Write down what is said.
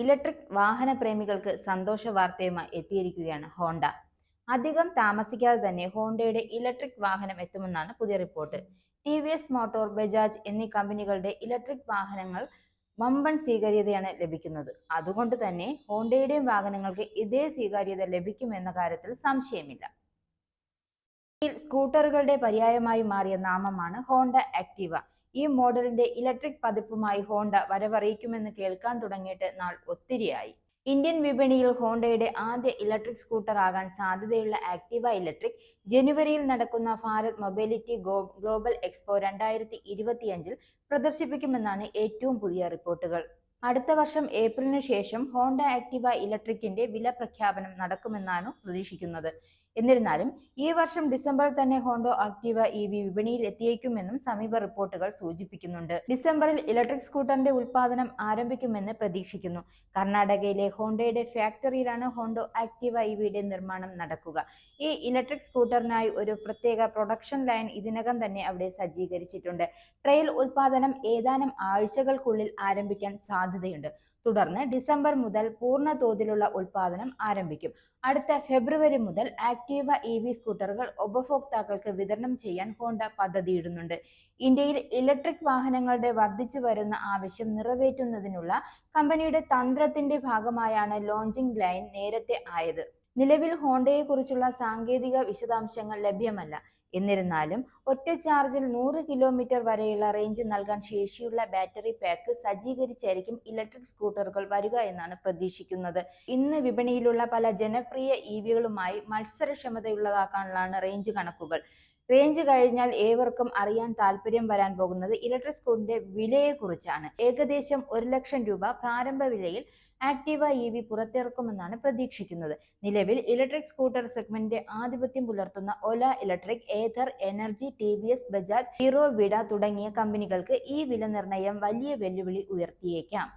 Electric വാഹന പ്രേമികൾക്ക് സന്തോഷ വാർത്തയുമായി എത്തിയിരിക്കുകയാണ് ഹോണ്ട. അധികം താമസിക്കാതെ തന്നെ ഹോണ്ടയുടെ ഇലക്ട്രിക് വാഹനം എത്തുമെന്നാണ് പുതിയ report. T V S motor Bajaj എന്നീ കമ്പനികളുടെ ഇലക്ട്രിക് വാഹനങ്ങൾ വമ്പൻ സ്വീകാര്യതയാണ് ലഭിക്കുന്നത്. അതുകൊണ്ട് തന്നെ ഹോണ്ടയുടെയും വാഹനങ്ങൾക്ക് ഇതേ സ്വീകാര്യത ലഭിക്കുമെന്ന കാര്യത്തിൽ സംശയമില്ല. സ്കൂട്ടറുകളുടെ പര്യായമായി മാറിയ നാമമാണ് ഹോണ്ട ആക്റ്റീവ ഈ മോഡലിന്റെ ഇലക്ട്രിക് പതിപ്പുമായി ഹോണ്ട വരവറിയിക്കുമെന്ന് കേൾക്കാൻ തുടങ്ങിയിട്ട് നാൾ ഒത്തിരിയായി. ഇന്ത്യൻ വിപണിയിൽ ഹോണ്ടയുടെ ആദ്യ ഇലക്ട്രിക് സ്കൂട്ടർ ആകാൻ സാധ്യതയുള്ള ആക്റ്റീവ ഇലക്ട്രിക് ജനുവരിയിൽ നടക്കുന്ന ഭാരത് മൊബിലിറ്റി ഗ്ലോബൽ എക്സ്പോ രണ്ടായിരത്തി ഇരുപത്തിയഞ്ചിൽ പ്രദർശിപ്പിക്കുമെന്നാണ് ഏറ്റവും പുതിയ റിപ്പോർട്ടുകൾ. അടുത്ത വർഷം ഏപ്രിലിന് ശേഷം ഹോണ്ട ആക്ടിവ ഇലക്ട്രിക്കിന്റെ വില പ്രഖ്യാപനം നടക്കുമെന്നാണ് പ്രതീക്ഷിക്കുന്നത്. എന്നിരുന്നാലും ഈ വർഷം ഡിസംബറിൽ തന്നെ ഹോണ്ടോ ആക്ടിവ ഇ വി വിപണിയിൽ എത്തിയേക്കുമെന്നും സമീപ റിപ്പോർട്ടുകൾ സൂചിപ്പിക്കുന്നുണ്ട്. ഡിസംബറിൽ ഇലക്ട്രിക് സ്കൂട്ടറിന്റെ ഉൽപാദനം ആരംഭിക്കുമെന്ന് പ്രതീക്ഷിക്കുന്നു. കർണാടകയിലെ ഹോണ്ടയുടെ ഫാക്ടറിയിലാണ് ഹോണ്ടോ ആക്ടിവ ഇ വിയുടെ നിർമ്മാണം നടക്കുക. ഈ ഇലക്ട്രിക് സ്കൂട്ടറിനായി ഒരു പ്രത്യേക പ്രൊഡക്ഷൻ ലൈൻ ഇതിനകം തന്നെ അവിടെ സജ്ജീകരിച്ചിട്ടുണ്ട്. ട്രെയിൽ ഉൽപാദനം ഏതാനും ആഴ്ചകൾക്കുള്ളിൽ ആരംഭിക്കാൻ സാധ്യതയുണ്ട്. തുടർന്ന് ഡിസംബർ മുതൽ പൂർണ തോതിലുള്ള ഉൽപാദനം ആരംഭിക്കും. അടുത്ത ഫെബ്രുവരി മുതൽ ആക്റ്റീവ ഇ വി സ്കൂട്ടറുകൾ ഉപഭോക്താക്കൾക്ക് വിതരണം ചെയ്യാൻ ഹോണ്ട പദ്ധതിയിടുന്നുണ്ട്. ഇന്ത്യയിൽ ഇലക്ട്രിക് വാഹനങ്ങളുടെ വർദ്ധിച്ചു വരുന്ന ആവശ്യം നിറവേറ്റുന്നതിനുള്ള കമ്പനിയുടെ തന്ത്രത്തിന്റെ ഭാഗമായാണ് ലോഞ്ചിംഗ് ലൈൻ നേരത്തെ ആയത്. നിലവിൽ ഹോണ്ടയെക്കുറിച്ചുള്ള സാങ്കേതിക വിശദാംശങ്ങൾ ലഭ്യമല്ല. എന്നിരുന്നാലും ഒറ്റ ചാർജിൽ നൂറ് കിലോമീറ്റർ വരെയുള്ള റേഞ്ച് നൽകാൻ ശേഷിയുള്ള ബാറ്ററി പാക്ക് സജ്ജീകരിച്ചായിരിക്കും ഇലക്ട്രിക് സ്കൂട്ടറുകൾ വരിക എന്നാണ് പ്രതീക്ഷിക്കുന്നത്. ഇന്ന് വിപണിയിലുള്ള പല ജനപ്രിയ ഇ വികളുമായി മത്സരക്ഷമതയുള്ളതാക്കാനുള്ളതാണ് റേഞ്ച് കണക്കുകൾ. റേഞ്ച് കഴിഞ്ഞാൽ ഏവർക്കും അറിയാൻ താല്പര്യം വരാൻ പോകുന്നത് ഇലക്ട്രിക് സ്കൂട്ടറിന്റെ വിലയെക്കുറിച്ചാണ്. ഏകദേശം ഒരു ലക്ഷം രൂപ പ്രാരംഭ വിലയിൽ ആക്റ്റീവ ഇ വി പുറത്തിറക്കുമെന്നാണ് പ്രതീക്ഷിക്കുന്നത്. നിലവിൽ ഇലക്ട്രിക് സ്കൂട്ടർ സെഗ്മെന്റ് ആധിപത്യം പുലർത്തുന്ന Ola electric Ather energy T V S Bajaj Hero Vida തുടങ്ങിയ കമ്പനികൾക്ക് ഈ വില നിർണയം വലിയ വെല്ലുവിളി ഉയർത്തിയേക്കാം.